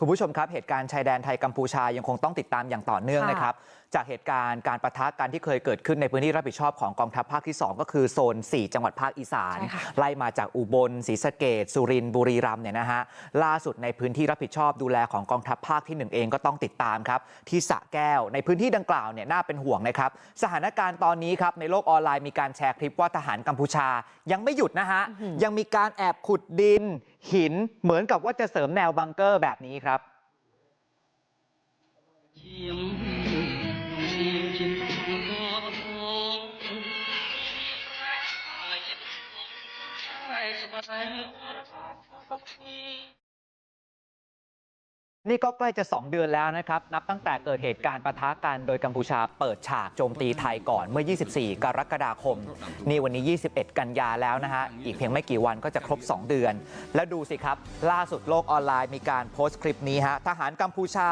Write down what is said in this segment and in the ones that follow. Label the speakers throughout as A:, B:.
A: คุณผู้ชมครับเหตุการณ์ชายแดนไทยกัมพูชายังคงต้องติดตามอย่างต่อเนื่องนะครับจากเหตุการณ์การประทะกันที่เคยเกิดขึ้นในพื้นที่รับผิดชอบของกองทัพภาคที่ 2 ก็คือโซน 4 จังหวัดภาคอีสาน
B: ใช่ค่ะ
A: ไล่มาจากอุบลศรีสะเกดสุรินทร์บุรีรัมย์เนี่ยนะฮะล่าสุดในพื้นที่รับผิดชอบดูแลของกองทัพภาคที่ 1 เองก็ต้องติดตามครับที่สระแก้วในพื้นที่ดังกล่าวเนี่ยน่าเป็นห่วงนะครับสถานการณ์ตอนนี้ครับในโลกออนไลน์มีการแชร์คลิปว่าทหารกัมพูชายังไม่หยุดนะฮะยังมีการแอบขุดดิน หินเหมือนกับว่าจะเสริมแนวบังเกอร์แบบนี้ครับ
C: นี่ก็
A: ใกล้จะ2เดือนแล้วนะครับ นับตั้งแต่เกิดเหตุการณ์ปะทะกันโดยกัมพูชาเปิดฉากโจมตีไทยก่อนเมื่อ 24 กรกฎาคม นี่วันนี้ 21 กันยาแล้วนะฮะ อีกเพียงไม่กี่วันก็จะครบ 2 เดือน แล้วดูสิครับ ล่าสุดโลกออนไลน์มีการโพสต์คลิปนี้ฮะ ทหารกัมพูชา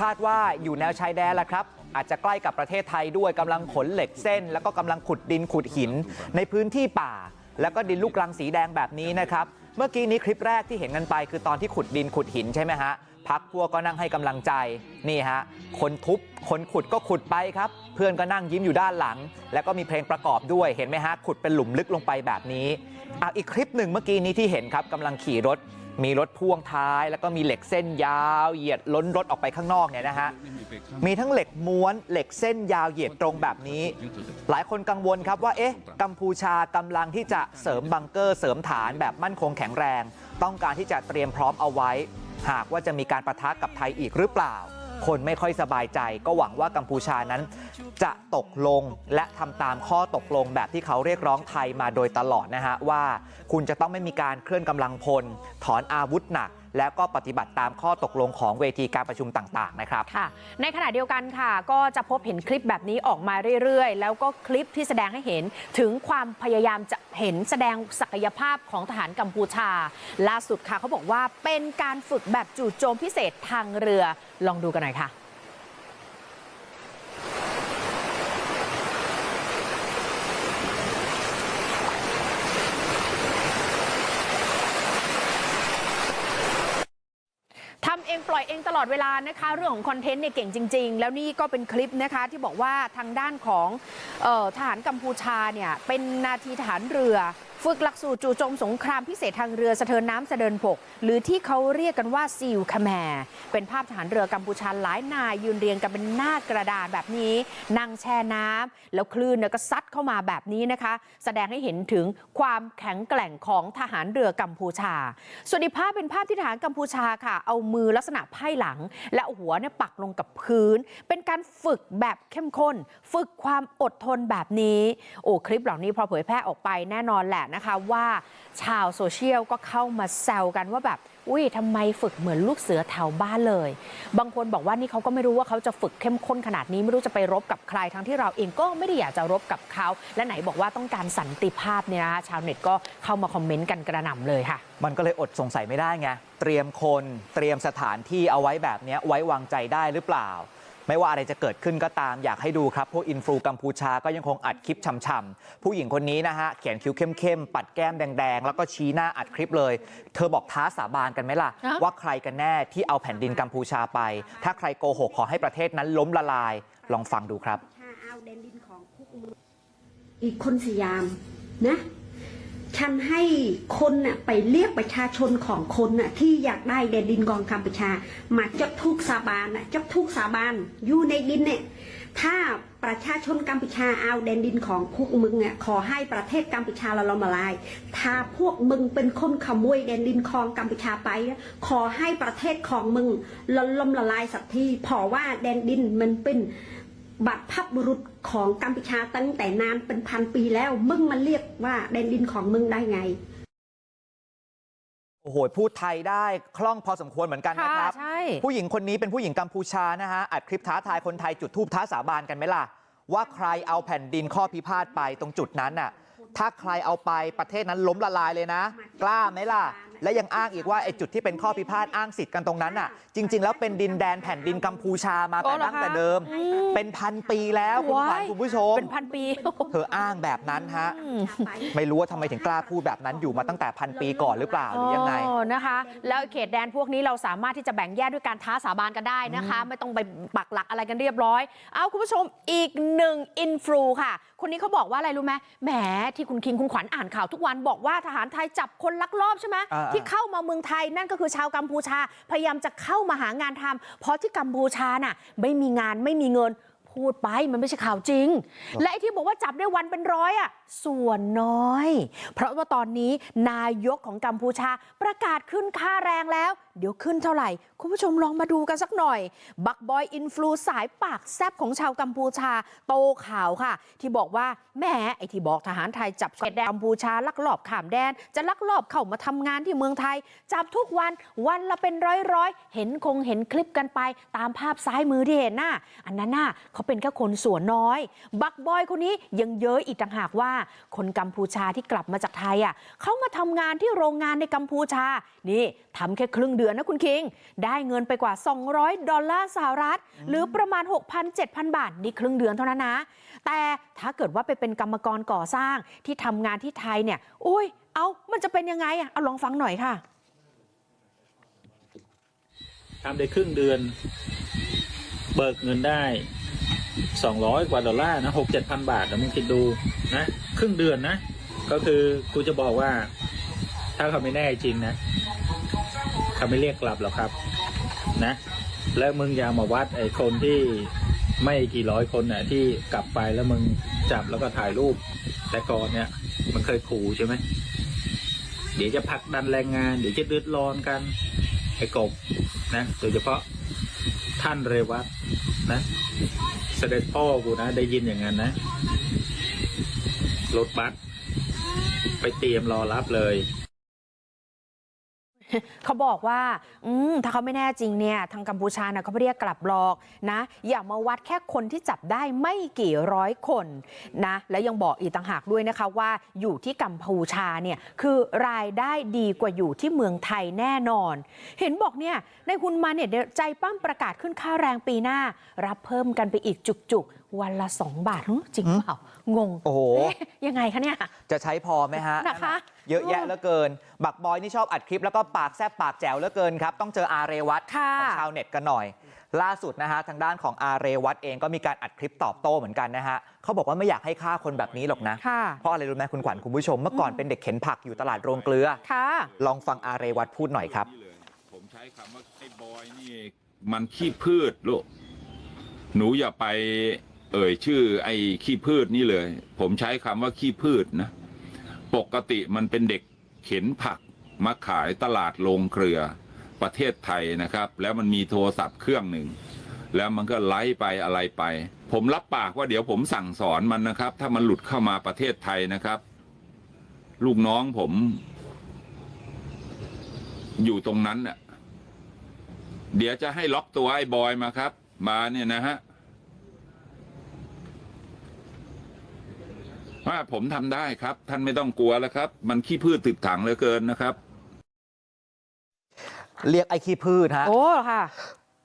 A: คาดว่าอยู่แนวชายแดนแล้วครับ อาจจะใกล้กับประเทศไทยด้วยกำลังขนเหล็กเส้น แล้วก็กำลังขุดดินขุดหินในพื้นที่ป่า แล้วก็ดินลูกรังสีแดงแบบนี้นะครับ เมื่อกี้นี้คลิปแรกที่เห็นกันไป คือตอนที่ขุดดินขุดหินใช่ไหมฮะพักพวกก็นั่งให้กำลังใจนี่ฮะคนทุบคนขุดก็ขุดไปครับ เพื่อนก็นั่งยิ้มอยู่ด้านหลัง แล้วก็มีเพลงประกอบด้วยเห็นไหมฮะขุดเป็นหลุมลึกลงไปแบบนี้อะอีกคลิปหนึ่งเมื่อกี้นี้ที่เห็นครับกำลังขี่รถ มีรถพ่วงท้ายแล้วก็มีเหล็กเส้นยาวเหยียดล้นรถออกไปข้างนอกเนี่ยนะฮะมีทั้งเหล็กม้วนเหล็กเส้นยาวเหยียดตรงแบบนี้ หลายคนกังวลครับว่าเอ๊ะกัมพูชากำลังที่จะเสริมบังเกอร์เสริมฐานแบบมั่นคงแข็งแรง ต้องการที่จะเตรียมพร้อมเอาไว้ หากว่าจะมีการประทะกับไทยอีกหรือเปล่า คนไม่ค่อยสบายใจ ก็หวังว่ากัมพูชานั้น จะตกลงและทำตามข้อตกลงแบบที่เขาเรียกร้องไทยมาโดยตลอดนะฮะว่าคุณจะต้องไม่มีการเคลื่อนกำลังพลถอนอาวุธหนักแล้วก็ปฏิบัติตามข้อตกลงของเวทีการประชุมต่างๆนะครับ
B: ค่ะ ในขณะเดียวกันค่ะ ก็จะพบเห็นคลิปแบบนี้ออกมาเรื่อยๆ แล้วก็คลิปที่แสดงให้เห็นถึงความพยายามจะเห็นแสดงศักยภาพของทหารกัมพูชา ล่าสุดค่ะเขาบอกว่าเป็นการฝึกแบบจู่โจมพิเศษทางเรือลองดูกันหน่อยค่ะ ทำเอ งปล่องตลอดเวลานะคะเรื่องของคอนเทนต์เนี่ยเก่งจริง ๆ แล้วนี่ก็เป็นคลิปนะคะที่บอกว่าทางด้านของออทหารกัมพูชาเนี่ยเป็นนาทีทหารเรือ ฝึกหลักสูตรจู่โจมสงครามพิเศษทางเรือสะเทินน้ำสะเดินบก หรือที่เขาเรียกกันว่าซิลคาแมร์เป็นภาพทหารเรือกัมพูชาหลายนายยืนเรียงกันเป็นหน้ากระดานแบบนี้ นั่งแช่น้ำแล้วคลื่นเนี่ยก็ซัดเข้ามาแบบนี้นะคะ แสดงให้เห็นถึงความแข็งแกร่งของทหารเรือกัมพูชา ส่วนอีกภาพเป็นภาพที่ทหารกัมพูชาค่ะ เอามือลักษณะไพ่หลัง และหัวเนี่ยปักลงกับพื้น เป็นการฝึกแบบเข้มข้น ฝึกความอดทนแบบนี้ โอ้คลิปเหล่านี้พอเผยแพร่ออกไปแน่นอนแหละนะคะว่าชาวโซเชียลก็เข้ามาแซวกันว่าแบบ อุ้ยทำไมฝึกเหมือนลูกเสือแถวบ้านเลย บางคนบอกว่านี่เขาก็ไม่รู้ว่าเขาจะฝึกเข้มข้นขนาดนี้ไม่รู้จะไปรบกับใครทั้งที่เราเองก็ไม่ได้อยากจะรบกับเขา และไหนบอกว่าต้องการสันติภาพเนี่ยนะคะชาวเน็ตก็เข้ามาคอมเมนต์กันกระหน่ำเลยค่ะ
A: มันก็เลยอดสงสัยไม่ได้ไงเตรียมคนเตรียมสถานที่เอาไว้แบบเนี้ยไว้วางใจได้หรือเปล่า ไม่ว่าอะไรจะเกิดขึ้นก็ตามอยากให้ดูครับ พวกอินฟลูกัมพูชาก็ยังคงอัดคลิปช่ำๆผู้หญิงคนนี้นะฮะเขียนคิ้วเข้มๆปัดแก้มแดงๆ แล้วก็ชี้หน้าอัดคลิปเลย เธอบอกท้าสาบานกันไหมล่ะ
B: ฮะ
A: ว่าใครกันแน่ที่เอาแผ่นดินกัมพูชาไป ถ้าใครโกหกขอให้ประเทศนั้นล้มละลายลองฟังดูครับ
D: ถ้าเอาแดนดินของพวกมึงอีกคนสยามนะ ฉันให้คนน่ะไปเรียกประชาชนของคนน่ะที่อยากได้แดนดินกองกัมพูชา มาจดทุกสาบานน่ะจดทุกสาบานอยู่ในดินเนี่ยถ้าประชาชนกัมพูชาเอาแดนดินของพวกมึงอะขอให้ประเทศกัมพูชาเราละลาย ถ้าพวกมึงเป็นคนขโมยแดนดินของกัมพูชาไป ขอให้ประเทศของมึงละลมละลายสักทีเพราะว่าแดนดินมันเป็น บัตรพับบุรุษของกัมพูชาตั้งแต่นานเป็นพันปีแล้ว มึงมาเรียกว่าแดนดินของมึงได้ไง
A: โอ้โห พูดไทยได้คล่องพอสมควรเหมือนกันนะครับ
B: ใช่
A: ผู้หญิงคนนี้เป็นผู้หญิงกัมพูชานะฮะ อัดคลิปท้าทายคนไทยจุดทูปท้าสาบานกันไหมล่ะ ว่าใครเอาแผ่นดินข้อพิพาทไปตรงจุดนั้นน่ะ ถ้าใครเอาไปประเทศนั้นล้มละลายเลยนะ กล้าไหมล่ะ และยังอ้างอีกว่าไอ้จุดที่เป็นข้อพิพาทอ้างสิทธิ์กันตรงนั้นอะจริง ๆ แล้วเป็นดินแดนแผ่นดินกัมพูชามา
B: อ๋
A: แต่
B: อเหรอ
A: ตั้งแต่
B: คะ
A: เดิม
B: อืม
A: เป็นพันปีแล้วคุณขวัญ
B: ว้าย
A: คุณผู้ชม
B: เป็นพันปี
A: เธออ้างแบบนั้นฮะไม่รู้ว่าทำไมถึงกล้าพูดแบบนั้นอยู่มาตั้งแต่พันปีก่อนหรือเปล่าหรือยังไง
B: อ๋อนะคะ แล้วเขตแดนพวกนี้เราสามารถที่จะแบ่งแยกด้วยการท้าสาบานกันได้นะคะ ไม่ต้องไปปักหลักอะไรกันเรียบร้อย เอาคุณผู้ชมอีกหนึ่งอินฟลูค่ะ คนนี้เขาบอกว่าอะไรรู้ไหมแหมที่คุณคิงคุณขวัญอ่านข่าวทุกวันบอกว่าทหารไทยจับคนลักลอบใช่ไหม
A: อ่าๆ
B: ที่เข้ามาเมืองไทยนั่นก็คือชาวกัมพูชาพยายามจะเข้ามาหางานทำเพราะที่กัมพูชาน่ะไม่มีงานไม่มีเงิน พูดไปมันไม่ใช่ข่าวจริง และไอ้ที่บอกว่าจับได้วันเป็นร้อยอะส่วนน้อย เพราะว่าตอนนี้นายกของกัมพูชาประกาศขึ้นค่าแรงแล้ว เดี๋ยวขึ้นเท่าไหร่ คุณผู้ชมลองมาดูกันสักหน่อย บักบอยอินฟลูสายปากแซบของชาวกัมพูชาโตข่าวค่ะ ที่บอกว่าแหม่ไอที่บอกทหารไทยจับชายแดนกัมพูชาลักลอบข้ามแดน จะลักลอบเข้ามาทำงานที่เมืองไทย จับทุกวันวันละเป็นร้อยร้อยๆเห็นคงเห็นคลิปกันไปตามภาพซ้ายมือที่เห็นน่ะอันนั้นน่ะเขาเป็นแค่คนส่วนน้อย บักบอยคนนี้ยังเย้ยอีกต่างหากว่า คนกัมพูชาที่กลับมาจากไทยอะเขามาทำงานที่โรงงานในกัมพูชา นี่ทำแค่ครึ่งเดือนนะคุณคิง ได้เงินไปกว่า 200 ดอลลาร์สหรัฐ หรือประมาณ 6,000-7,000 บาท นี่ครึ่งเดือนเท่านั้นนะ แต่ถ้าเกิดว่าไปเป็นกรรมกรก่อสร้างที่ทำงานที่ไทยเนี่ยโอ้ยเอามันจะเป็นยังไงอะเอาลองฟังหน่อยค่ะ
E: ทำได้ครึ่งเดือน เบิกเงินได้ สองร้อยกว่าดอลลาร์นะหกเจ็ดพันบาทนะมึงคิดดูนะครึ่งเดือนนะ ก็คือกูจะบอกว่า ถ้าเขาไม่แน่จริงนะเขาไม่เรียกกลับหรอกครับ นะ แล้วมึงอย่ามาวัดไอ้คนที่ไม่กี่ร้อยคนน่ะที่กลับไปแล้วมึงจับแล้วก็ถ่ายรูป แต่ก่อนเนี่ยมันเคยขู่ใช่ไหมเดี๋ยวจะผลักดันแรงงาน เดี๋ยวจะดือดร้อนกันไอ้กบนะโดยเฉพาะท่านเรวัตนะ เสด็จพ่อกูนะ ได้ยินอย่างนั้นนะ รถบัสไปเตรียมรอรับเลย
B: เขาบอกว่าอืถ้าเขาไม่แน่จริงเนี่ยทางกัมพูชานะเขาไม่เรียกกลับหรอกนะอย่ามาวัดแค่คนที่จับได้ไม่กี่ร้อยคนนะแล้วยังบอกอีกต่างหากด้วยนะคะว่าอยู่ที่กัมพูชาเนี่ยคือรายได้ดีกว่าอยู่ที่เมืองไทยแน่นอน เห็นบอกเนี่ยในคุณมาเนี่ยใจปั้มประกาศขึ้นค่าแรงปีหน้า รับเพิ่มกันไปอีกจุก วันละ 2 บาทหึจริงเปล่างง
A: โอ้โห
B: เอ๊ะยังไงคะเนี่ย
A: จะใช้พอไหมฮะ
B: นะคะ
A: เยอะแยะเหลือเกิน บักบอยนี่ชอบอัดคลิปแล้วก็ปากแซบปากแจ๋วเหลือเกินครับ ต้องเจออาเรวัต
B: ค่ะ
A: ของชาวเน็ตกันหน่อย ล่าสุดนะฮะ ทางด้านของอาเรวัตเองก็มีการอัดคลิปตอบโต้เหมือนกันนะฮะเขาบอกว่าไม่อยากให้ฆ่าคนแบบนี้หรอกนะ
B: ค่ะ
A: เพราะอะไรรู้ไหมคุณขวัญคุณผู้ชมเมื่อก่อนเป็นเด็กเข็นผักอยู่ตลาดโรงเกลือ
B: ค่ะ
A: ลองฟังอาเรวัตพูดหน่อยครับ
F: นี่เลยผมใช้คำว่าไอ้บอยนี่มันขี้พืชลูกหนูอย่าไป เอ่ยชื่อไอ้ขี้พืชนี่เลย ผมใช้คำว่าขี้พืชนะ ปกติมันเป็นเด็กเข็นผักมาขายตลาดโรงเกลือประเทศไทยนะครับ แล้วมันมีโทรศัพท์เครื่องหนึ่ง แล้วมันก็ไลฟ์ไปอะไรไป ผมรับปากว่าเดี๋ยวผมสั่งสอนมันนะครับ ถ้ามันหลุดเข้ามาประเทศไทยนะครับ ลูกน้องผม อยู่ตรงนั้นน่ะเดี๋ยวจะให้ล็อกตัวไอ้บอยมาครับ มาเนี่ยนะฮะ ว่าผมทำได้ครับ ท่านไม่ต้องกลัวแล้วครับ มันขี้พืชติดถังเหลือเกินนะครับ
A: เรียกไอ้ขี้พืชฮะ
B: โอ้ค่ะ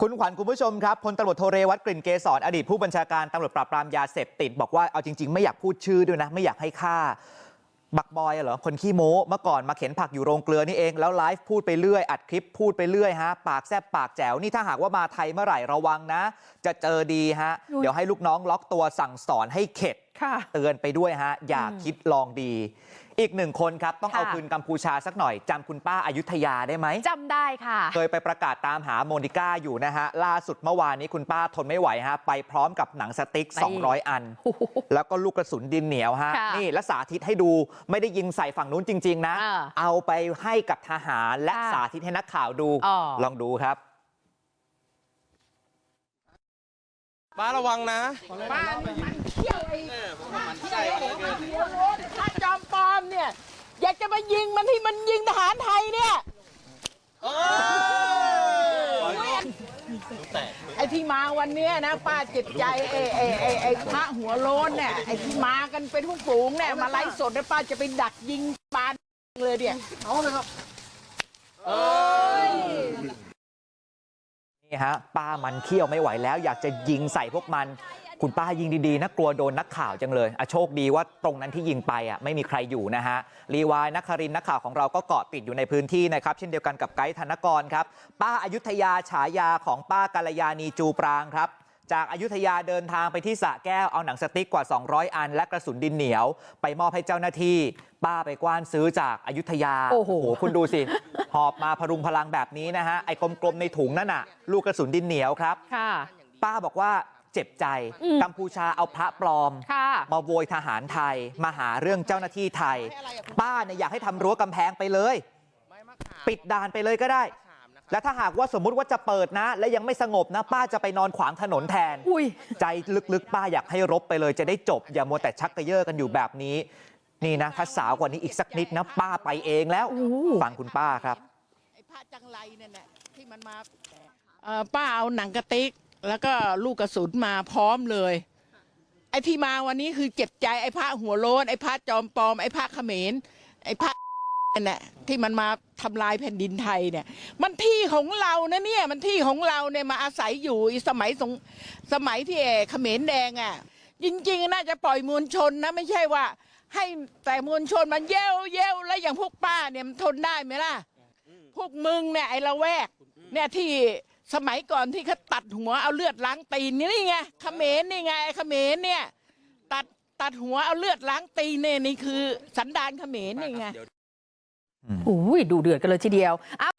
A: คุณขวัญคุณผู้ชมครับพลตำรวจโทเรวัตกลิ่นเกษรอดีตผู้บัญชาการตำรวจปราบปรามยาเสพติดบอกว่าเอาจริง ๆ ไม่อยากพูดชื่อด้วยนะ ไม่อยากให้ค่าบักบอยเหรอคนขี้โม้เมื่อก่อนมาเข็นผักอยู่โรงเกลือนี่เองแล้วไลฟ์พูดไปเรื่อยอัดคลิปพูดไปเรื่อยฮะ ปากแซบปากแจ๋วนี่ถ้าหากว่ามาไทยเมื่อไหร่ระวังนะ จะเจอดีฮะ
B: อุ๊ย
A: เดี๋ยวให้ลูกน้องล็อกตัวสั่งสอนให้เข็ด
B: ค่ะ
A: เตือนไปด้วยฮะ อย่าคิดลองดี อีกหนึ่งคนครับ ต้องเอา
B: ค่ะ
A: คืนกัมพูชาสักหน่อยจำคุณป้าอายุทยาได้ไหม
B: จำได้ค่ะ
A: เคยไปประกาศตามหาโมนิก้าอยู่นะฮะ ล่าสุดเมื่อวานนี้คุณป้าทนไม่ไหวฮะ ไปพร้อมกับหนังสติ๊ก
B: นี่
A: 200 อัน แล้วก็ลูกกระสุนดินเหนียวฮะ
B: ค่ะ
A: นี่และสาธิตให้ดูไม่ได้ยิงใส่ฝั่งนู้นจริง ๆ นะ
B: อ่า
A: เอาไปให้กับทหารและ
B: ค่ะ
A: สาธิตให้นักข่าวดู
B: อ๋อ
A: ลองดูครับ
G: ป้าระวังนะ
H: ถ้าจอมปลอมเนี่ย อยากจะมายิงมันที่มันยิงทหารไทยเนี่ยไอ้ที่มาวันเนี้ยนะป้าเจ็บใจไอ้ไอ้ไอ้ไอ้พระหัวโล้นเนี่ยไอ้ที่มากันเป็นผู้ฝูงเนี่ยมาไล่สดแล้วป้าจะไปดักยิงปานเลยเนี่ยเอาเลยครับ
A: นี่ ฮะป้ามันเขี้ยวไม่ไหวแล้ว อยากจะยิงใส่พวกมัน คุณป้ายิงดีๆนะกลัวโดนนักข่าวจังเลยอะโชคดีว่าตรงนั้นที่ยิงไปอะไม่มีใครอยู่นะฮะรีวายนักคารินนักข่าวของเราก็เกาะติดอยู่ในพื้นที่นะครับ เช่นเดียวกันกับไกด์ธนกรครับป้าอายุทยาฉายาของป้ากาลยานีจูปรางครับจากอายุทยาเดินทางไปที่สะแก้ว เอาหนังสติ๊กกว่า 200 อัน และกระสุนดินเหนียว ไปมอบให้เจ้าหน้าที่ ป้าไปกว้านซื้อจากอายุทยา
B: โอ้โห
A: คุณดูสิ หอบมาพรุงพลังแบบนี้นะฮะ ไอ้กลมๆในถุงนั่นน่ะ ลูกกระสุนดินเหนียวครับ
B: ค่ะ
A: ป้าบอกว่าเจ็บใจ
B: อืม
A: กัมพูชาเอาพระปลอม
B: ค่ะ
A: มาโวยทหารไทย มาหาเรื่องเจ้าหน้าที่ไทย ป้าเนี่ยอยากให้ทำรั้วกำแพงไปเลย ปิดด่านไปเลยก็ได้ และถ้าหากว่าสมมุติว่าจะเปิดนะ และยังไม่สงบนะ ป้าจะไปนอนขวางถนนแทน
B: อุ้ย
A: ใจลึกๆ ป้าอยากให้รบไปเลย จะได้จบอย่ามัวแต่ชักกระเยอะกันอยู่แบบนี้ นี่นะถ้าสาวกว่านี้อีกสักนิดนะป้าไปเองแล้ว
B: โอ้
A: ฟังคุณป้าครับ
H: ไอ้พระจังไรเนี่ยแหละที่มันมาเอ่อป้าเอาหนังกระติก แล้วก็ลูกกระสุนมาพร้อมเลย ไอ้ที่มาวันนี้คือเจ็บใจไอ้พระหัวโล้นไอ้พระจอมปลอมไอ้พระเขมรไอ้พระนั่นแหละที่มันมาทำลายแผ่นดินไทยเนี่ย มันที่ของเรานะเนี่ยมันที่ของเราเนี่ยมาอาศัยอยู่อีสมัยสงสมัยที่เขมรแดงอะจริงๆน่าจะปล่อยมวลชนนะไม่ใช่ว่า ให้แต่มวลชนมันเย้วเย้วแล้วอย่างพวกป้าเนี่ยมันทนได้ไหมล่ะ พวกมึงเนี่ยไอ้ละแวก เนี่ยที่สมัยก่อนที่เขาตัดหัวเอาเลือดล้างตีนนี่ไงเขมรนี่ไงไอ้เขมรเนี่ย ตัดตัดหัวเอาเลือดล้างตีนเนี่ยนี่คือสันดานเขมรนี่ไง
B: อุ้ยดูเดือดกันเลยทีเดียวอะ